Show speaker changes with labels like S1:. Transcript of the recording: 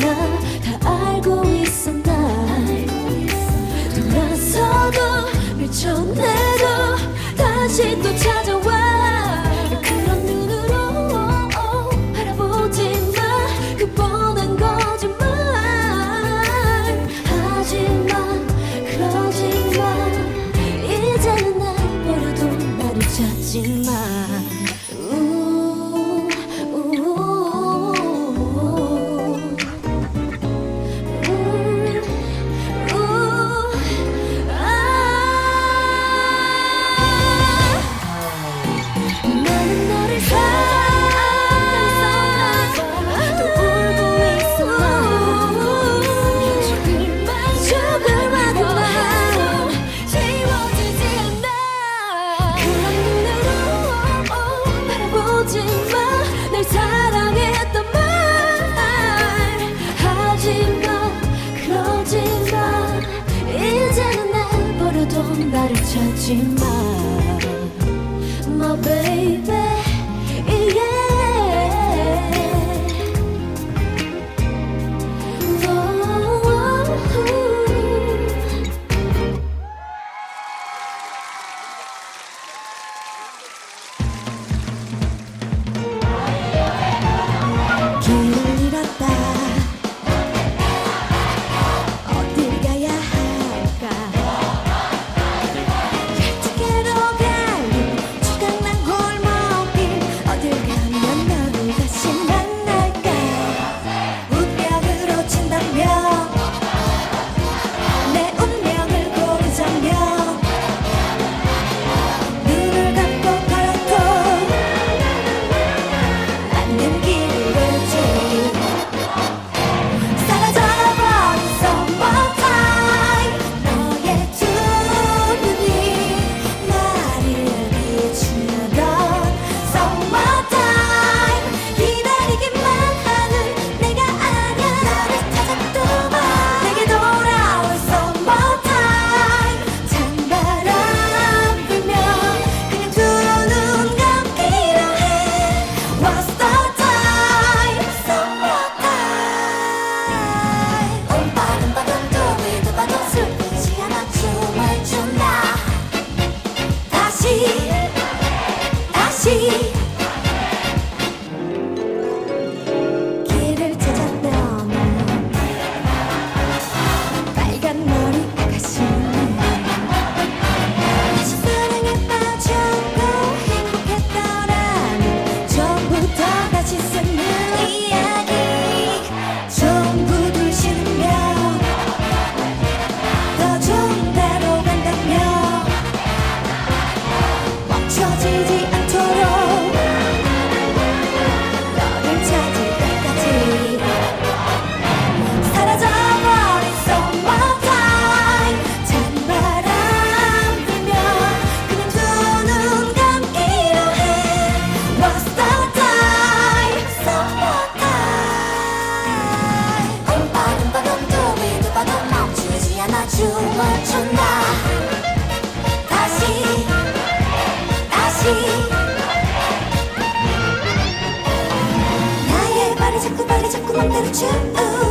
S1: 나 다 알고 있어 나를 찾지 마, my baby. 나의 발이 자꾸 발이 자꾸 맘대로 쭉.